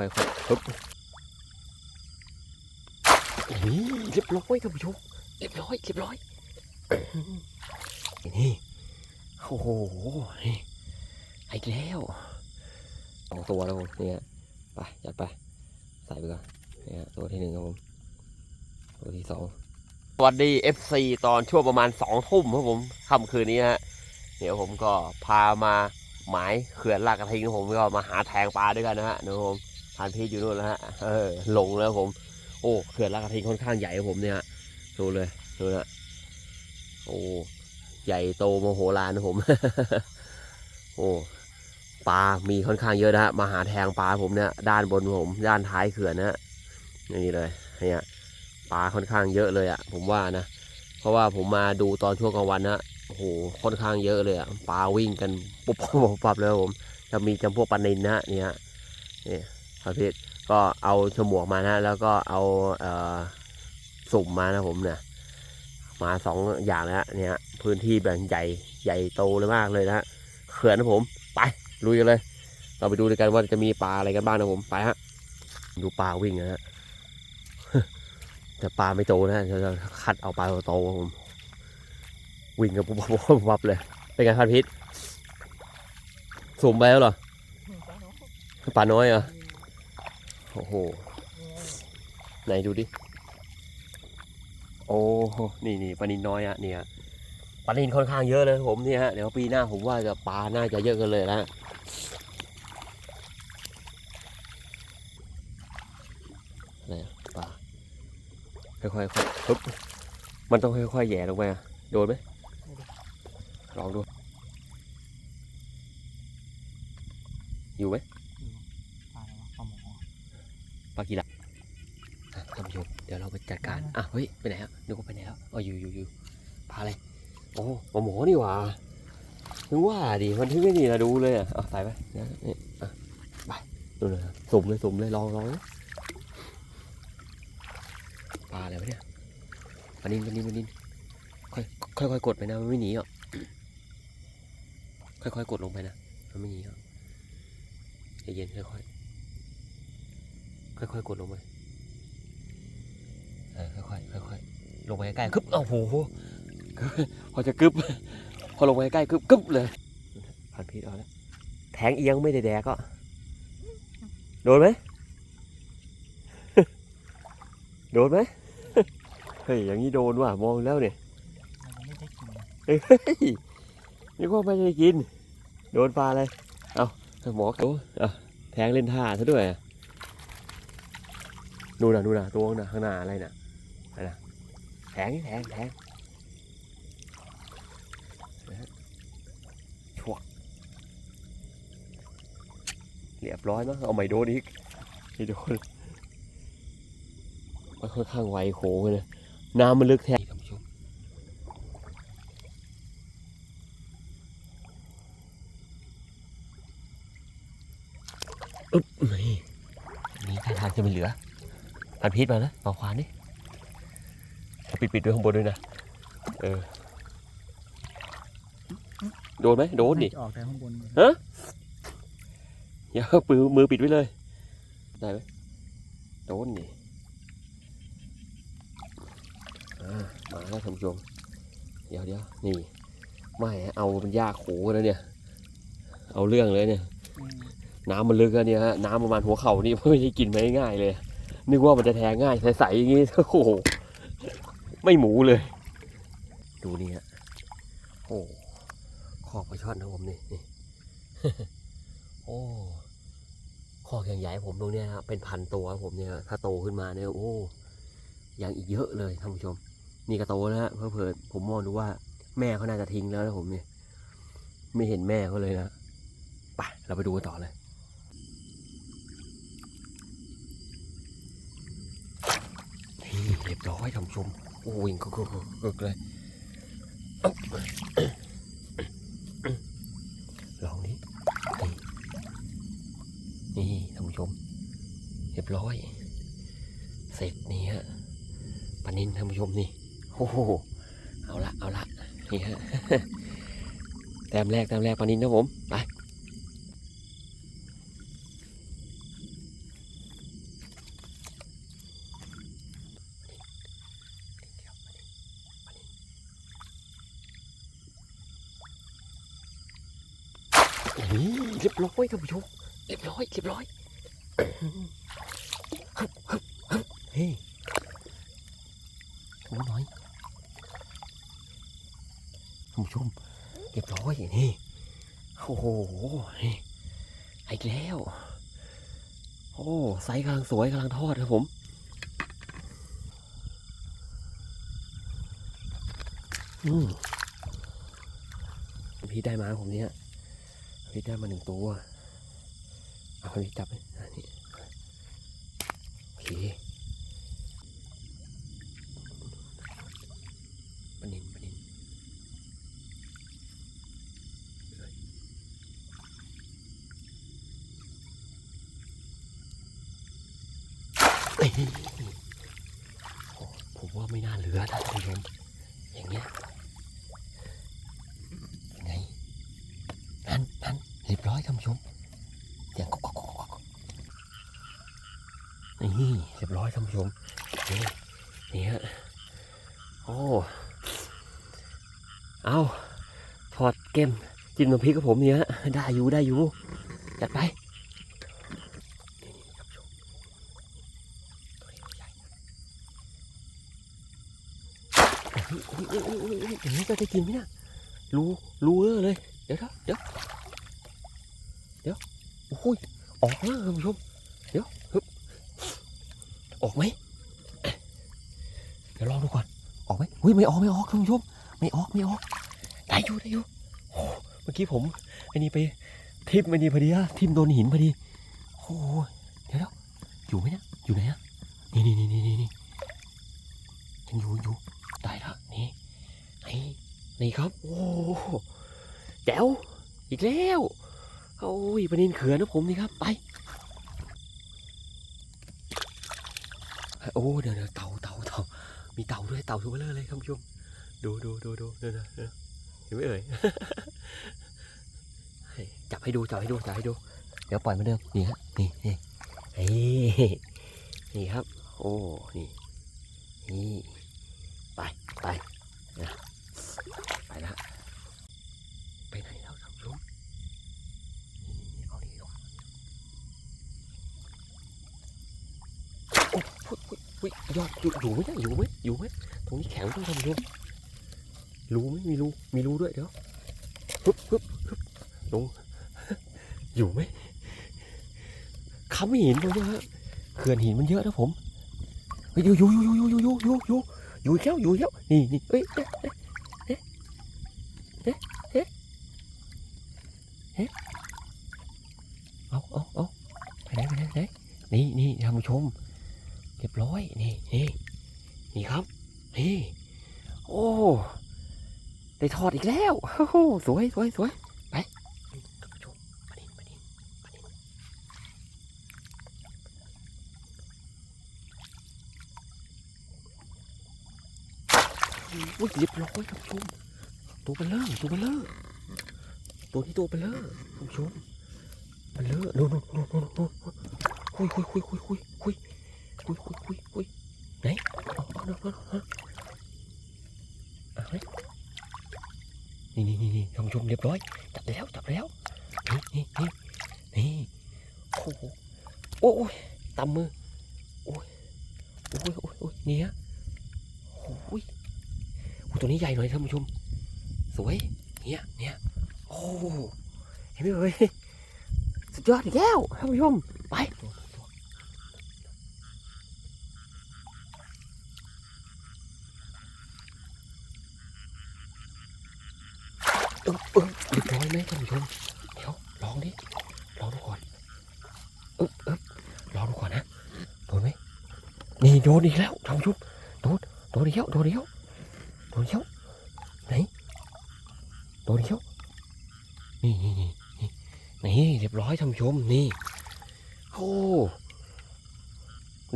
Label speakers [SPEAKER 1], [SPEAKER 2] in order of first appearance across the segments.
[SPEAKER 1] ค่อยๆค่อยปึ๊บนี่เรียบร้อยท่านผู้ชมเรียบร้อยเรียบร้อยนี่โอ้โหอีกแล้วสองตัวแล้วผมเนี่ยไปจัดไปใส่ไปก่อนเนี่ยตัวที่หนึ่งครับผมตัวที่สองสวัสดี FC ตอนช่วงประมาณสองทุ่มครับผมค่ำคืนนี้ฮะเดี๋ยวผมก็พามาหมายเขื่อนลากกระทิงผมก็มาหาแทงปลาด้วยกันนะฮะนะครับผม ทานพีชอยู่นู่นแล้วฮะเออหลงแล้วผม โอ้เขื่อนลากกระทิงค่อนข้างใหญ่ผมเนี่ยดูเลยดูนะโอ้ใหญ่โตโมโหลานนะผม โอ้ปลา มีค่อนข้างเยอะนะฮะมาหาแทงปลาผมเนี่ยด้านบนผม ด้านท้ายเขื่อนนะฮะนี่เลยเนี่ยปลาค่อนข้างเยอะเลยอะ่ะ ผมว่านะ เพราะว่าผมมาดูตอนช่วงกลางวันนะโอ้โหค่อนข้างเยอะเลยอะปลาวิ่งกันปุ๊บปุ๊บปับเลยผมจะมีจำพวกปลานินนะฮะเนี่ย นี่ครับพี่ก็เอาฉมวกมานะแล้วก็เอาเอ่อสุ่มมานะผมเนี่ยมาสองอย่างแล้วเนี่ยพื้นที่แบบใหญ่ใหญ่โตเลยมากเลยนะฮะเขื่อนนะผมไปลุยกันเลย เราไปดูด้วยกันว่าจะมีปลาอะไรกันบ้างนะผมไปฮะดูปลาวิ่งนะฮะแต่ปลาไม่โตนะจะจะคัดเอาปลาโตๆครับผมวิ่งกันปุ๊บปุ๊บปุ๊บปุ๊บเลย เป็นไงพันพิษสุ่มไปแล้วเหรอปลาน้อยเหรอ โอ้โห ไหนดูดิ โอ้โหนี่นี่ปลานินน้อยอะเนี่ยปลานินค่อนข้างเยอะเลยผมเนี่ยฮะ เดี๋ยวปีหน้าผมว่าจะปลาน่าจะเยอะกันเลยนะอะไรอะปลา ค่อยๆค่อยปึ๊บมันต้องค่อยๆแหย่ลงไปอะโดนไหมลองดู อยู่ไหม
[SPEAKER 2] ปลาอะไรวะปลาหมอ
[SPEAKER 1] ปลากีฬาอะท่านผู้ชมเดี๋ยวเราไปจัดการอะเฮ้ยไปไหนฮะนึกว่าไปไหนแล้วอ๋ออยู่อยู่อยู่ปลาอะไรโอ้ปลาหมอนี่หว่าถึงว่าดิมันถึงไม่นี่นะดูเลยอะเอาใส่ไปเดี๋ยวนี่อะไปดูเลยสุ่มเลยสุ่มเลยลองลองปลาอะไรวะเนี่ยปลานินปลานินปลานินค่อยค่อยค่อยกดไปนะมันไม่หนีหรอกค่อยค่อยกดลงไปนะมันไม่หนีหรอกใจเย็นค่อยค่อย ค่อยค่อยๆกดลงไปเออค่อยค่อยค่อยค่อยๆลงไปใกล้ๆกึ๊บโอ้โหพอจะกึ๊บพอลงไปใกล้ๆกึ๊บกึ๊บเลยผ่านพีดเอาแล้วแทงเอียงไม่ได้แดกก็โดนไหมโดนไหมเฮ้ยอย่างนี้โดนว่ะมองแล้วเนี่ย
[SPEAKER 2] ไม่ได้กินเฮ้
[SPEAKER 1] ยนึกว่าไม่ได้กิน โดนปลาเลยเอาหมอเขาอะแทงเล่นท่าซะด้วยอะ ดูนะดูนะตัวน่ะข้างหน้าอะไรน่ะอะไรนะแทงแทงแทงชวกเรียบร้อยมั้งเอาไม่โดนอีกไม่โดนมันค่อนข้างไวโขงเลยนะน้ำมันลึกแท้ท่านผู้ชมอึ๊บนี่นี่ท่าทางจะไม่เหลือ พันพิษมานะเอาควานนี่เอาปิดปิดด้วยข้างบนด้วยนะ เออ โดนไหมโดนดิา
[SPEAKER 2] จะออกแต่ข้างบน
[SPEAKER 1] อย่าเอาปือมือปิดไว้เลย ได้ไหมโดนดิอ่ามาแล้วท่านผู้ชม เดี๋ยวเดี๋ยวนี่ ไม่เอามันยากโขแล้วเนี่ย เอาเรื่องเลยเนี่ย
[SPEAKER 2] อืม
[SPEAKER 1] น้ำมันลึกอะเนี่ยฮะ น้ำประมาณหัวเข่านี่ไม่ได้กินไม่ง่ายเลย นึกว่ามันจะแทงง่ายใสๆอย่างงี้โอ้โหไม่หมูเลย ดูนี่ฮะโอ้คอกปลาช่อนนะผมนี่นี่โอ้คอกอย่างใหญ่ผมตรงเนี้ยครับเป็นพันตัวครับผมเนี่ยถ้าโตขึ้นมาเนี่ยโอ้ยังอีกเยอะเลยท่านผู้ชม นี่ก็โตแล้วฮะเผื่อๆผมมองดูว่าแม่เขาน่าจะทิ้งแล้วนะผมเนี่ยไม่เห็นแม่เขาเลยนะไปเราไปดูกันต่อเลย นี่ เรียบร้อยท่านผู้ชมโอ้วิ่งกึกกึกกึกกึกเลยอ๊อบลองนี้นี่นี่ท่านผู้ชม เรียบร้อย เสร็จนี่ฮะปานินท่านผู้ชมนี่โอ้โหเอาละเอาละนี่ฮะแต้มแรกแต้มแรกปานินนะผมไปนี่ เรียบร้อยท่านผู้ชมเรียบร้อยเรียบร้อยเฮ้ยโอ้น้อยท่านผู้ชมเรียบร้อยนี่โอ้โหนี่อีกแล้ว โอ้ไซส์กำลังสวยกำลังทอดครับผมอืมพี่ได้มาผมเนี่ย พี่ได้มาหนึ่งตัวเอาพี่จับอันนี้โอเคปนินปนินเอ้ยผมว่าไม่น่าเหลือนะท่านผู้ชมอย่างเงี้ยยังไงนั่นนั่นเรียบร้อยท่านผู้ชมเสียงก๊อกก๊อกก๊อกก๊อกนี่เรียบร้อย ท่านผู้ชมนี่นี่ฮะโอ้เอาถอดเกมจิ้มน้ำพริกกับผมเนี่ยฮะได้อยู่ได้อยู่จัดไปอย่างนี้ก็จะกินไหมนี่ยรูรูเออเลย เดี๋ยวนะเดี๋ยวเดี๋ยวโอ้ยออกแล้วท่านผู้ชมเดี๋ยวฮึบ ออกไหมเดี๋ยวลองดูก่อน ออกไหมอุ้ยไม่ออกไม่ออกท่านผู้ชมไม่ออกไม่ออกได้อยู่ได้อยู่โอ้เมื่อกี้ผมไอ้นี่ไปทิมไอ้นี่พอดีอะทิมโดนหินพอดีโอ้ยเดี๋ยวเดี๋ยวอยู่ไหมเนี่ยอยู่ไหนอะนี่นี่นี่นี่นี่นี่ยังอยู่อยู่ได้ละนี่นี่นี่ครับ โอ้แจ๋วอีกแล้วโอ้ยปลานินเขือนะผมนี่ครับไป อ้เดี๋ยวเต่าเต่าเต่ามีเต่าด้วยเต่าทุกเบลอเลยท่านผู้ชมดูดูดูดูเดี๋ยวนะเดินะเห็นไหมเอ่ยจับให้ดูจับให้ดูจับให้ดู เดี๋ยวปล่อยมาเดิมนี่ฮะนี่นี่นี่ครับ โอ้นี่นี่ไปไปนะไปแล้วไปไหนแล้วท่านผู้ชมนี่เอานี่ดีกว่าโอ้พุยพุยพุยย อยู่อยู่ไหมอยู่ไหมอยู่ไหมตรงนี้แข็งต้องท่านผู้ไหมมีรูมีรูด้วยเดี๋ยวฮึบฮึบฮึบลงอยู่ไหมเขาไม่เห็นเลยฮะเขื่อนหินมันเยอะนะผมเฮ้ยอยู่อยู่อยู่อยู่อยู่อยู่อยู่อยู่อยู่แล้วอยู่แล้วนี่นี่เอ้ยเอ๊ะเอ๊ะเอ๊ะเอ๊ะเอ๊ะเอาเอาเอาไปไหนไปไหนไปไหนนี่นี่ท่านผู้ชม เรียบร้อยนี่นี่นี่ครับนี่โอ้ได้ทอดอีกแล้วโอ้โหสวยสวยสวยไปอุ้ยเรียบร้อยท่านผู้ชมตัวเบลเลอร์ตัวเบลเลอร์ตัวนี้ตัวเบลเลอร์ท่านผู้ชมเบลเลอร์นู่นนู่นนู่นนู่นนู่นคุยคุยคุยคุยคุยคุย คุยคุยคุยคุยไหนเอาเอาเอาเอาเอาเอาไหนนี่นี่นี่นี่ท่านผู้ชมเรียบร้อย จับแล้วจับแล้ว นี่นี่นี่นี่โอ้โหโอ้ยตำมือ โอ้ยโอ้ยโอ้ยโอ้ยนี่ฮะโอ้ยโอ้ตัวนี้ใหญ่หน่อยท่านผู้ชม สวย เนี่ยเนี่ยโอ้เห็นไหมเอ่ยสุดยอดอีกแล้วท่านผู้ชม ไป ออเออเรียบร้อยไหมท่านผู้ชมเดี๋ยวลองดิลองดูก่อนเออเออลองดูก่อนนะโดนไหมนี่โดนอีกแล้วท่านผู้ชมโดนโดนอีกแล้วโดนอีกแล้วโดนเขี้ยวไหนโดนเขี้ยวนี่นี่นี่นี่เรียบร้อยท่านผู้ชมนี่โอ้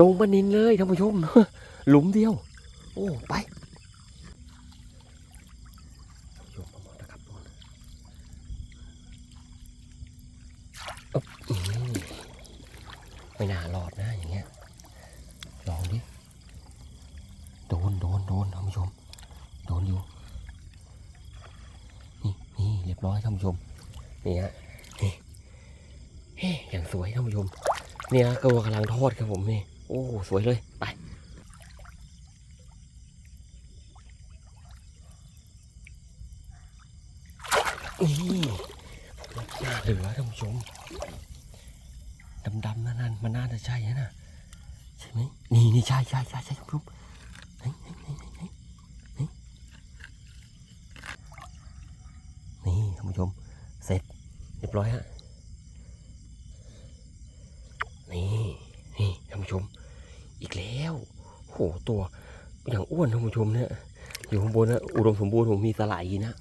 [SPEAKER 1] ดงปลานินเลยท่านผู้ชมหลุมเดียว โอ้ไปท่านผู้ชมเอามาตะครับก่อน ไม่น่ารอดนะอย่างเงี้ย ลองดิ โดนโดนโดนท่านผู้ชม โดนอยู่ นี่นี่เรียบร้อยท่านผู้ชม นี่ฮะ นี่เฮ้อย่างสวยท่านผู้ชม เนี่ยกระวกำลังทอดครับผมนี่ โอ้สวยเลย ไปนี่น่าเหลือท่านผู้ชม ดำๆนั่นนั่นมันน่าจะใช่นะน่ะใช่ไหมนี่นี่ใช่ใช่ใช่ใช่ท่านผู้ชมไหนไหนไหนไหนไหนไหนนี่ท่านผู้ชมเสร็จเรียบร้อยฮะนี่นี่ท่านผู้ชม อีกแล้วโหตัวอย่างอ้วนท่านผู้ชมเนี่ยอยู่ข้างบนนะอุดมสมบูรณ์ผมมีสลายนะ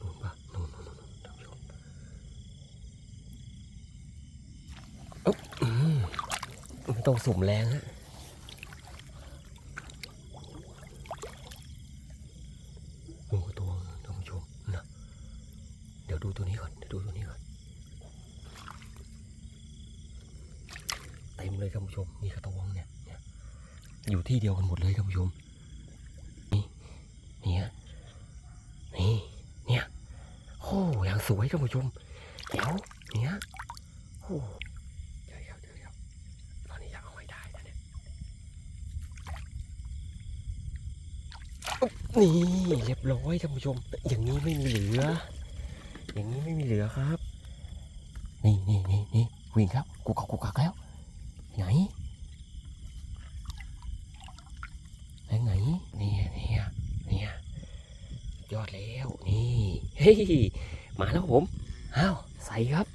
[SPEAKER 1] นู่นปะนู่นนู่นนู่นท่านผู้ชมอึ๊บอืมไม่ ต้องสุ่มแรงฮะโอ้ตัวท่านผู้ชมนะเดี๋ยวดูตัวนี้ก่อนเดี๋ยวดูตัวนี้ก่อนเต็มเลยท่านผู้ชมนี่กระตวงเนี่ยเนี่ย อยู่ที่เดียวกันหมดเลยท่านผู้ชมนี่นี่ฮะนี่เนี่ยโอ้อย่างสวยท่านผู้ชมเดี๋ยวเนี่ยโอ้เดี๋ยวเดี๋ยวเดี๋ยวเดี๋ยวตอนนี้อยากเอาไว้ได้นะเนี่ยอุ๊บ นี่เรียบร้อยท่านผู้ชม อย่างนี้ไม่มีเหลือ อย่างนี้ไม่มีเหลือครับ นี่นี่นี่นี่วิ่งครับกูกักกูกักแล้ว ไหนไหนไหนนี่นี่นี่ยอดแล้วนี่เฮ้ยมาแล้วผมอ้าวใส่ครับ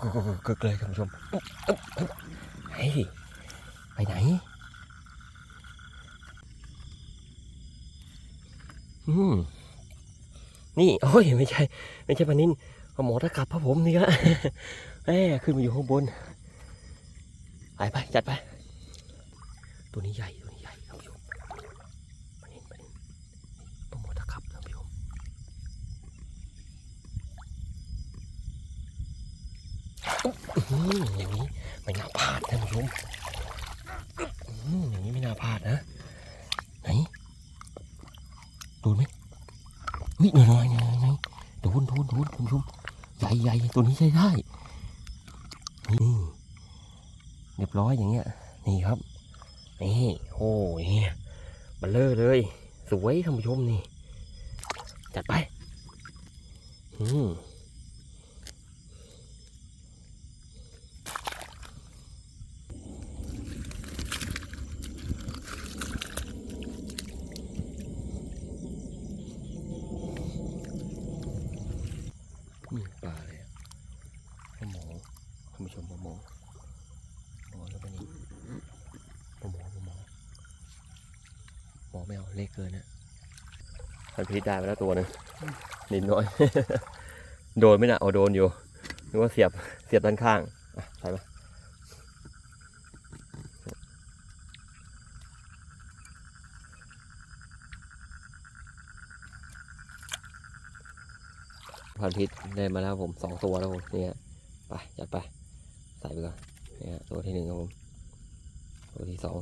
[SPEAKER 1] กึกกกเลยท่านผู้ชมเฮ้ยไปไหนอืมนี่โอ้ยไม่ใช่ ไม่ใช่ปานินหมอตะกลับพระผมนี่ครับแหมขึ้นมาอยู่ข้างบนไปไปจัดไป ตัวนี้ใหญ่ ตัวนี้ใหญ่ท่านผู้ชมปลานินปลานินปลาหมอตะกลับท่านผู้ชม อย่างนี้ไม่น่าพลาดท่านผู้ชมอย่างนี้ไม่น่าพลาดนะ ไหนโดนไหมวิหน่อยหน่อยหน่อยหน่อยโดนโดนโดนท่านผู้ชมใหญ่ใหญ่ตัวนี้ใช้ได้นี่เรียบร้อยอย่างเงี้ย นี่ครับ นี่โอ้ยเนี่ยบัลเลอร์เลย สวยท่านผู้ชมนี่ จัดไป อืมนี่ปลาเลยอะปลา หมอท่านผู้ชมปลาหมอหมอแล้วปลานี้ปลาหมอปลาหมอหมอไม่เอาเล็กเกินนะพันพิษได้ไปแล้วตัวหนึงนิดน้อย โดนไหมนะเอาโดนอยู่นึกว่าเสียบเสียบด้านข้างอะใส่มาพันพิษได้มาแล้วผมสองตัวแล้วผมเนี่ย ไปจัดไป ใส่ไปก่อนเนี่ยตัวที่หนึ่งครับผม ตัวที่สอง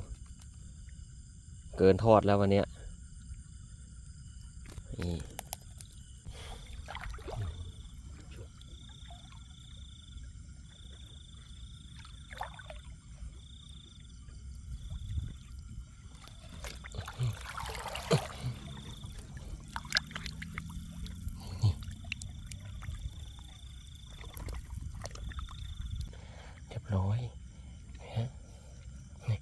[SPEAKER 1] เกินทอดแล้ววันเนี้ยนี่ เรียบร้อยนะฮะนี่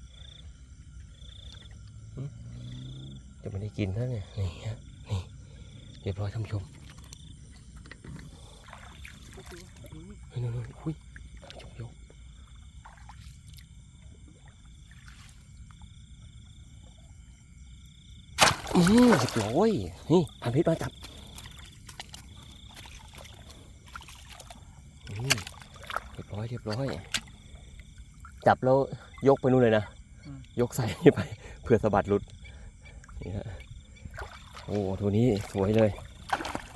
[SPEAKER 1] จะไม่ได้กินแล้วเนี่ยนี่ฮะนี่เรียบร้อยท่านผู้ชมเฮ้ยนู่นนู่นอุ้ยท่านผู้ชมยกอืมเรียบร้อยนี่พันพิษมาจับอืม เรียบร้อยเรียบร้อย จับแล้วยกไปนู่นเลยนะ
[SPEAKER 2] อืม
[SPEAKER 1] ยกใส่นี่ไปเพื่อสะบัดหลุดนี่ฮะโอ้ตัวนี้สวยเลย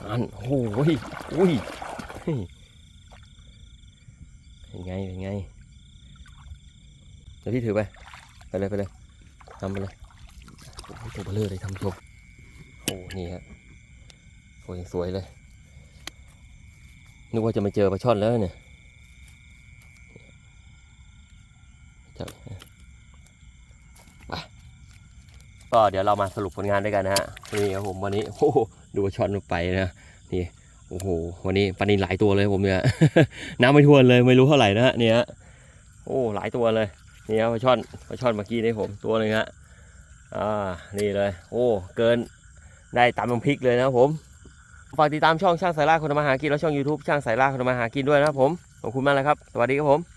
[SPEAKER 1] อันโอ้โหอุ้ยเฮ้ยเป็นไงเป็นไงเดี๋ยวพี่ถือไป ไปเลยไปเลยทำไปเลยโอ้โหตัวเบลอเลยทำชมโอ้นี่ฮะโอ้ยสวยเลยนึกว่าจะมาเจอปลาช่อนแล้วเนี่ย จับก็เดี๋ยวเรามาสรุปผลงานด้วยกันนะฮะนี่ครับผมวันนี้โอ้โหดูว่าช็อตมันไปนะนี่โอ้โหวันนี้ปลานินหลายตัวเลยผมเนี่ยน้ำไม่ทวนเลยไม่รู้เท่าไหร่นะฮะเนี่ยโอ้หลายตัวเลยนี่ครับปลาช่อนปลาช่อนเมื่อกี้นี่ผมตัวหนึงฮะอ่านี่เลย โอ้เกินได้ตามน้ำพริกเลยนะผมฝากติดตามช่องช่างสายล่าคนทำมาหากินและช่อง YouTube ช่างสายล่าคนทำมาหากินด้วยนะครับผมขอบคุณมากเลยครับ สวัสดีครับผม